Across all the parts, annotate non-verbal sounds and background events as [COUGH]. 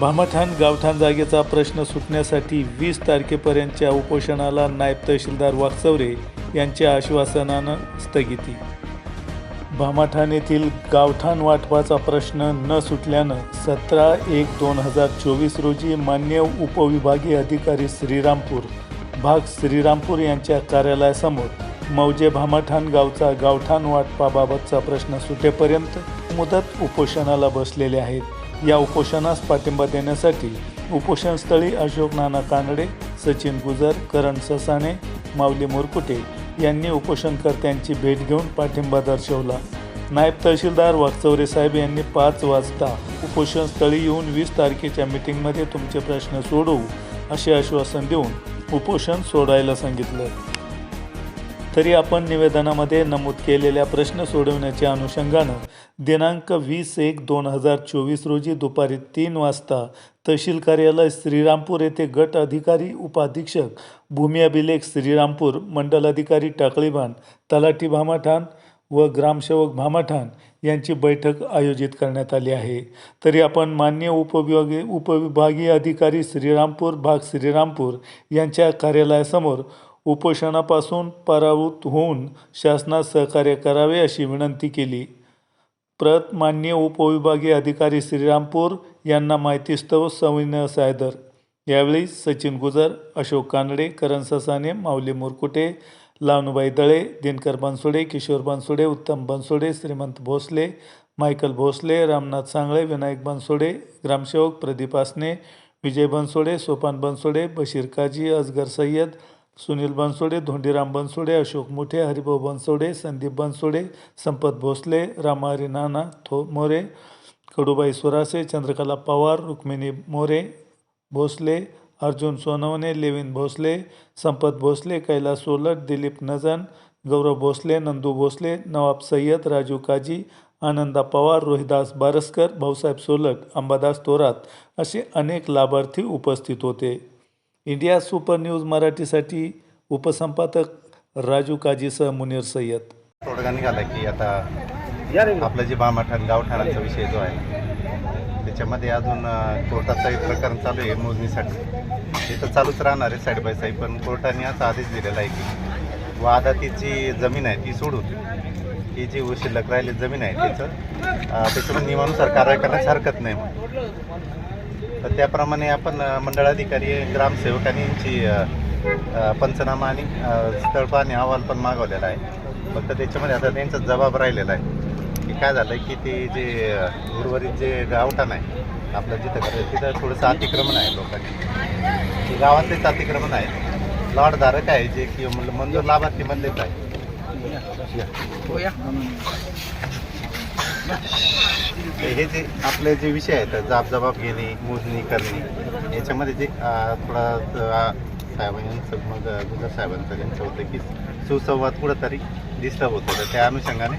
भामठाण गावठाण जागेचा प्रश्न सुटण्यासाठी वीस तारखेपर्यंतच्या उपोषणाला नायब तहसीलदार वाकचौरे यांच्या आश्वासनानं स्थगिती. भामाठाण येथील गावठाण वाटपाचा प्रश्न न सुटल्यानं सतरा एक दोन हजार चोवीस रोजी मान्य उपविभागीय अधिकारी श्रीरामपूर भाग श्रीरामपूर यांच्या कार्यालयासमोर मौजे भामाठाण गावचा गावठाण वाटपाबाबतचा प्रश्न सुटेपर्यंत मुदत उपोषणाला बसलेले आहेत. या उपोषणास पाठिंबा देण्यासाठी उपोषणस्थळी अशोक नाना कानडे सचिन गुजर करण ससाणे माऊली मोरकुटे यांनी उपोषणकर्त्यांची भेट घेऊन पाठिंबा दर्शवला. नायब तहसीलदार वाकचौरे साहेब यांनी पाच वाजता उपोषणस्थळी येऊन वीस तारखेच्या मिटिंगमध्ये तुमचे प्रश्न सोडवू असे आश्वासन देऊन उपोषण सोडायला सांगितलं. तरी आपण निवेदनामध्ये नमूद केलेल्या प्रश्न सोडवण्याच्या अनुषंगानं दिनांक वीस एक दोन हजार चोवीस रोजी दुपारी तीन वाजता तहसील कार्यालय श्रीरामपूर येथे गट अधिकारी उपाधीक्षक भूमी अभिलेख श्रीरामपूर मंडल अधिकारी टाकळीभान तलाठी भामाठाण व ग्रामसेवक भामाठाण यांची बैठक आयोजित करण्यात आली आहे. तरी आपण मान्य उपविभागीय उपविभागीय अधिकारी श्रीरामपूर भाग श्रीरामपूर यांच्या कार्यालयासमोर उपोषणापासून पराभूत होऊन शासनास सहकार्य करावे अशी विनंती केली. प्रत मान्य उपविभागीय अधिकारी श्रीरामपूर यांना माहितीस्तव सविनय सायदर. यावेळी सचिन गुजर अशोक कानडे करण ससाने माऊली मुरकुटे लावणूबाई दळे दिनकर बनसोडे किशोर बनसोडे उत्तम बनसोडे श्रीमंत भोसले मायकल भोसले रामनाथ सांगळे विनायक बनसोडे ग्रामसेवक प्रदीप आसने विजय बनसोडे सोपान बनसोडे बशीर काजी असगर सय्यद सुनील बनसोडे धोंडीराम बनसोडे अशोक मुठे हरिभाऊ बनसोडे संदीप बनसोडे संपत भोसले रामहरी नाना थो मोरे कडूबाई सुरासे चंद्रकला पवार रुक्मिणी मोरे भोसले अर्जुन सोनवणे लेविन भोसले संपत भोसले कैलास सोलट दिलीप नजन गौरव भोसले नंदू भोसले नवाब सय्यद राजू काजी आनंदा पवार रोहिदास बारसकर भाऊसाहेब सोलट अंबादास थोरात असे अनेक लाभार्थी उपस्थित होते. इंडिया सुपर न्यूज मराठीसाठी उपसंपादक राजू काजीसह मुनीर सय्यद. तोडगा निघाला की आता आपलं जे बामाठाण गावठाणाचा विषय जो आहे त्याच्यामध्ये अजून कोर्टाचा एक प्रकरण चालू आहे मोजणीसाठी. ते तर चालूच राहणार आहे साईड बाय साईड पण कोर्टाने असा आदेश दिलेला आहे की वादाती जी जमीन आहे ती सोडून ही जी शिल्लक राहिली जमीन आहे त्याचं अं, त्याच्यामध्ये नियमानुसार कारवाई करण्यास हरकत नाही तर त्याप्रमाणे आपण मंडळाधिकारी ग्रामसेवकांनी यांची पंचनामा आणि अं, स्थळ अहवाल पण मागवलेला आहे. फक्त त्याच्यामध्ये आता त्यांचा जबाब राहिलेला आहे. की काय झालं की ते जे उर्वरित जे गावठाण आहे आपलं जिथं करायचं तिथं थोडंसं अतिक्रमण आहे लोकांनी. ते गावातलेच अतिक्रमण आहे लॉटधारक आहे जे की मंजूर लाभार्थी म्हणलेच आहे. हे जे आपले जे विषय आहेत जाबजबाब घेणे मोजणी करणे याच्यामध्ये जे थोडा साहेबांचं मग गुजर साहेबांचं त्यांचं होतं की सुसंवाद कुठंतरी डिस्टर्ब होतं. तर त्या अनुषंगाने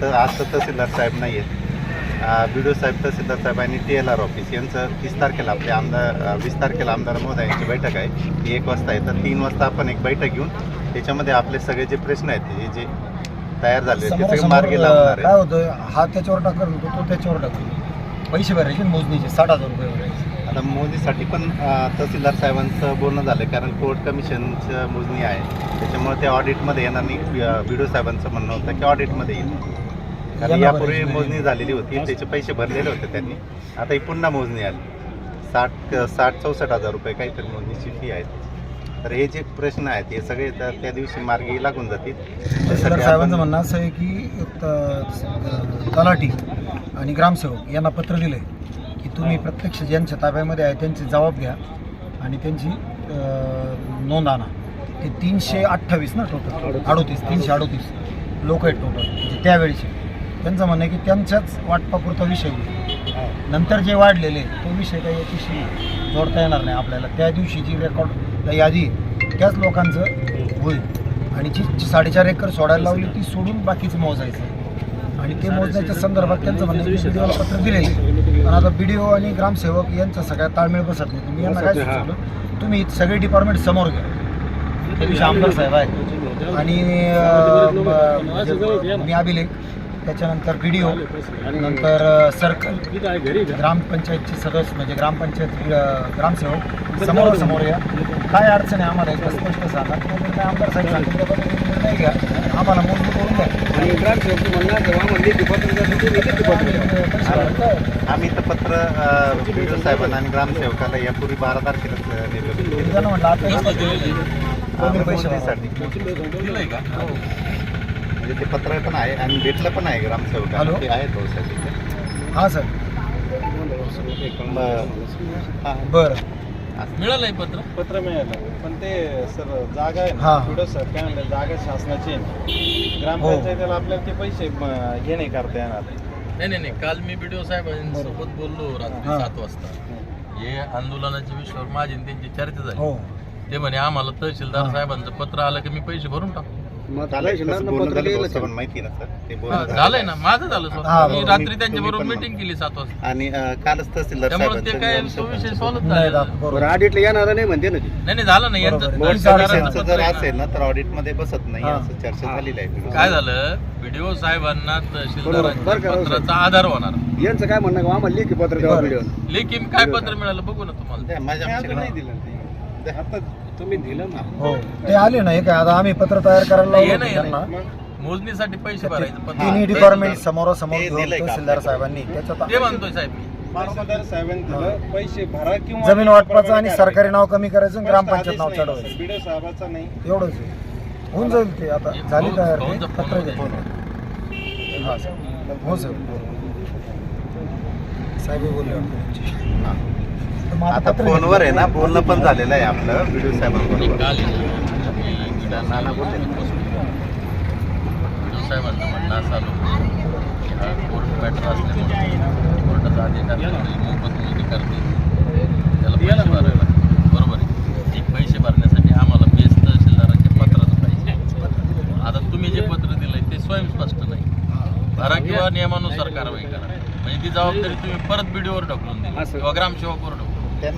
तर आज तर तहसीलदार साहेब नाही आहेत बी डी ओ साहेब तहसीलदार साहेब आणि टी एल आर ऑफिस यांचं तीस तारखेला आपले आमदार वीस तारखेला आमदार महोदय यांची बैठक आहे. ती एक वाजता आहे. तर तीन वाजता आपण एक बैठक घेऊन त्याच्यामध्ये आपले सगळे जे प्रश्न आहेत हे जे तयार झाले ते सगळे समोरासमोर, मार्गी लावणार काय आहे होतं हा त्याच्यावर टाकत होतो तो त्याच्यावर टाकतो पैसे भरायचे मोजणीचे साठ हजार रुपये भरायचे आता मोदीसाठी पण अं, तहसीलदार साहेबांचं बोलणं झालं कारण कोर्ट कमिशनचं मोजणी आहे. त्याच्यामुळे ते ऑडिटमध्ये येणार नाही. बी डी ओ साहेबांचं म्हणणं होतं की ऑडिटमध्ये येईल. कारण यांना यापूर्वी भरायची. मोजणी झालेली होती त्याचे पैसे भरलेले होते त्यांनी. आता ही पुन्हा मोजणी आली. साठ साठ चौसष्ट हजार रुपये काहीतरी मोजणीची फी आहे. तर हे जे प्रश्न आहेत हे सगळे त्या त्या दिवशी मार्गी लागून जातील. तहसीलदार साहेबांचं म्हणणं असं आहे की त- तलाठी आणि ग्रामसेवक यांना पत्र दिले की तुम्ही प्रत्यक्ष ज्यांच्या ताब्यामध्ये आहे त्यांचे जबाब घ्या आणि त्यांची अं, नोंद आणा. ते तीनशे अठ्ठावीस ना टोटल अडोतीस. तीनशे अडोतीस लोक आहेत टोटल म्हणजे त्यावेळीचे. त्यांचं म्हणणं आहे की त्यांच्याच वाटपापुरता विषय होईल. नंतर जे वाढलेले तो विषय काही याच्याशी जोडता येणार नाही आपल्याला. त्या दिवशी जी रेकॉर्ड यादी आहे, त्याच लोकांचं होईल. आणि जी जी साडेचार एकर सोडायला लावली ती सोडून बाकीचं मोजायचं. आणि ते मोजण्याच्या संदर्भात त्यांचं म्हणणं आहे की BDO ला पत्र दिलेले पण आता बी डी ओ आणि ग्रामसेवक यांचा सगळ्या ताळमेळ बसत नाही. तुम्ही यांना काय सुचवलं तुम्ही सगळे डिपार्टमेंट समोर घ्या. त्या दिवशी आमदार साहेब आहेत. आणि म्हणजे मी अभिलेख. त्याच्यानंतर डी डी ओ नंतर सर्कल ग्रामपंचायतचे सदस्य म्हणजे ग्रामपंचायत ग्रामसेवक समोर समोर या काय अडचण आहे आम्हाला एकदा स्पष्ट सांगा आमदार साहेब सांगितलं निर्णय घ्या आम्हाला मूलभूत करून द्या आम्ही तर पत्र बी साहेबांना आणि ग्रामसेवकाला यापूर्वी बारा तारखेला त्यानं म्हटलं आता पैसे म्हणजे ते पत्र पण आहे आणि भेटलं पण आहे हॅलो? ग्रामसेवकाला ते इथे. हां सर हा. बरं मिळालंय पत्र पत्र मिळालं पण ते सर जागा आहे हा. ना सर काय म्हणलं जागा शासनाची आहे. ग्रामपंचायतीला आपल्याला ते पैसे हे नाही करता येणार नाही नाही नाही काल मी बीडीओ साहेबांसोबत बोललो रात्री हा. सात वाजता हे आंदोलनाच्या विषयावर माझी आणि त्यांची चर्चा झाली हो ते म्हणे आम्हाला तहसीलदार हा. साहेबांचं पत्र आलं की मी पैसे भरून टाकतो झालंय, तसं बोलणं झालं भाऊ साहेबांना माहिती ना सर? ते हा, झालंय ना माझं झालं हा, स्वतः. मी बरोबर. रात्री तुम्ही- त्यांच्या बरोबर तुम्ही पण मिटिंग केली सात वाजता. आणि अं, कालच तहसीलदार त्यामुळे ते साहेबांचं काय तो विषय सॉल्व्ह नाही झाला दादा, बरोबर ऑडिटला येणार नाही म्हणते ना ती. नाही नाही झालं नाही. यांचं बरोबर. जर असेल ना तर ऑडिटमध्ये बसत नाही. हा. असं चर्चा झालेली आहे. काय झालं? बीडीओ साहेबांना बरं तहसीलदारांच्या का, पत्राचा आधार होणार. यांचं काय म्हणणं आहे, आम्हाला लिखी पत्र द्यावा बरं. व्हिडिओ लेकिन काय पत्र मिळालं? बघू ना तुम्हाला. द्या, माझ्या आमच्याकडे नाही दिलं. आता तुम्ही दिलं ना. हो. ते आले ना हे काय आता आम्ही पत्र तयार करायला लावलं नाही, होतं त्यांना. मोजणीसाठी पैसे भरायचे. पण तिन्ही डिपार्टमेंट समोरासमोर घेऊन का तहसीलदार? साहेबांनी त्याच्यात ते म्हणतोय साहेब. मी तहसीलदार साहेबांनी दिलं पैसे भरा किंवा जमीन वाटपाचं आणि सरकारी नाव कमी करायचं आणि. ग्रामपंचायत नाव नाही, चढवायचं. साहेबाचा नाही. एवढंच आहे. होऊन जाईल ते आता. झाली तयार. ते. पत्र हा सर हो सर साहेब बोलले वाटतं त्यांच्याशी. हा. तर मग आता फोनवर आहे ना. बोलणं पण झालेलं आहे आपलं व्हिडिओ साहेबांबरोबर. नाना बोलले म्हणणं असं आलं होतं की हा कोर्ट मॅटर असल्यामुळे कोर्टाचा अधिकार मोफत करते त्याला पैसे बरोबर आहे. ते पैसे भरण्यासाठी आम्हाला बेस तहसीलदाराच्या पत्राचं पाहिजे. आता तुम्ही जे पत्र दिलंय ते स्वयंस्पष्ट नाही. भरा किंवा नियमानुसार कारवाई करा. म्हणजे ती जबाबदारी तुम्ही परत बीडीओवर ढकलून दिली. किंवा ग्रामसेवकवर ढकलून त्या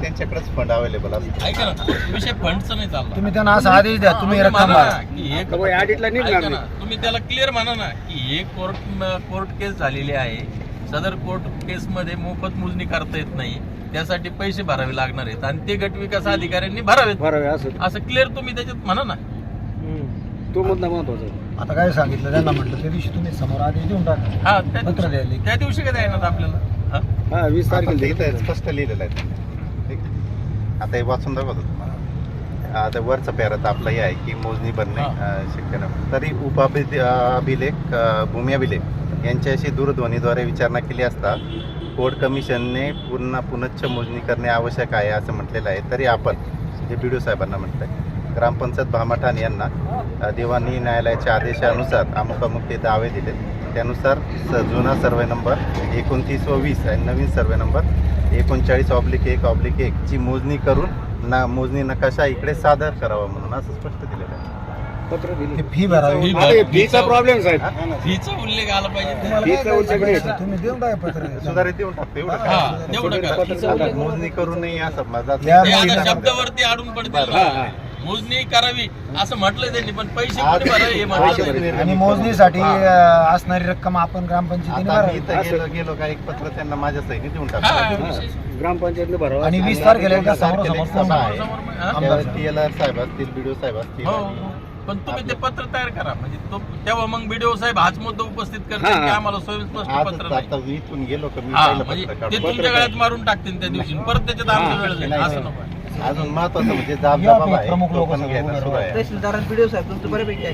त्यांच्याकडेच फंड अवेलेबल असतो. ऐका ना विषय फंडचा नाही चालला तुम्ही त्यांना असा आदेश द्या तुम्ही तुम्ही रक्कम म्हणा भरा ना की हे तर वय ऑडिटला निघणार ऐका नाही. ना, तुम्ही त्याला क्लिअर म्हणा ना की हे कोर्ट कोर्ट केस झालेली आहे. सदर कोर्ट केस मध्ये मोफत मोजणी करता येत नाही. त्यासाठी पैसे भरावे लागणार आहेत. आणि ते गट विकास अधिकाऱ्यांनी भरावेत. भरावे असं. असं क्लिअर तुम्ही त्याच्यात म्हणा ना. तो मुद्दा महत्त्वाचा आहे. आता काय सांगितलं? त्यांना म्हटलं त्या दिवशी तुम्ही समोर आदेश देऊन टाका. हा त्या पत्र दिवशी द्यायला. त्या दिवशी काय येणार आपल्याला? हा? हा वीस तारखेला. इथं स्पष्ट लिहिलेलं आहे. ठीक आता हे वाचून दाखवतो तुम्हाला. आता वरचा पॅरात आपला हे आहे की मोजणी बनणे शक्य नाही तरी उपाभि अभिलेख भूमी अभिलेख यांच्याशी दूरध्वनीद्वारे विचारणा केली असता कोर्ट कमिशनने पुन्हा पुनच्छ मोजणी करणे आवश्यक आहे असं म्हटलेलं आहे. तरी आपण जे बी साहेबांना म्हटलंय ग्रामपंचायत भामाठाण यांना अ, दिवाणी न्यायालयाच्या आदेशानुसार अमुक अमुक ते दावे दिले त्यानुसार स जुना सर्वे नंबर एकोणतीस व वीस आणि नवीन सर्वे नंबर एकोणचाळीस ऑब्लिक एक ऑब्लिक एक ची मोजणी करून ना मोजणी नकाशा इकडे सादर करावा म्हणून असं स्पष्ट दिलेलं आहे. फी भरावी. फीचा प्रॉब्लेम साहेब. फीचा उल्लेख आला पाहिजे? नाही. तुम्ही देऊन टाका पत्र. [LAUGHS] सुधारित देऊन टाकतो एवढं हा मोजणी असं माझा या महिन्यात- शब्दावरती. मोजणी करावी असं म्हटलंय त्यांनी पण पैसे कोणी भरावे हे म्हटलं आणि मोजणीसाठी हा. असणारी रक्कम आपण ग्रामपंचायतीने भरावी. इथं गेलो गेलो का एक पत्र त्यांना माझ्या सहीने देऊन हा, ग्रामपंचायतने भरावा आणि वीस तारखेला एकदा समोर समोर एक सभा आहे. समोर- हा? आमदार टी एल आर साहेब असतील बीडीओ साहेब असतील. हो पण तुम्ही ते पत्र तयार करा. म्हणजे तो तेव्हा मग बीडीओ साहेब हाच मुद्दा उपस्थित करतील हा, की हा. आम्हाला स्वयंस्पष्ट आज पत्र नाही. आता मी इथून गेलो का मी हा पहिलं म्हणजे पत्र ते तुमच्या गळ्यात मारून टाकतील त्या दिवशी. परत त्याच्यात आमचा वेळ जाईल. असं नाही. नको अजून महत्वाचं म्हणजे जाब या जबाब आहे प्रमुख लोकं व्हिडिओ साहेब तुमचं बऱ्यापैकी आहे.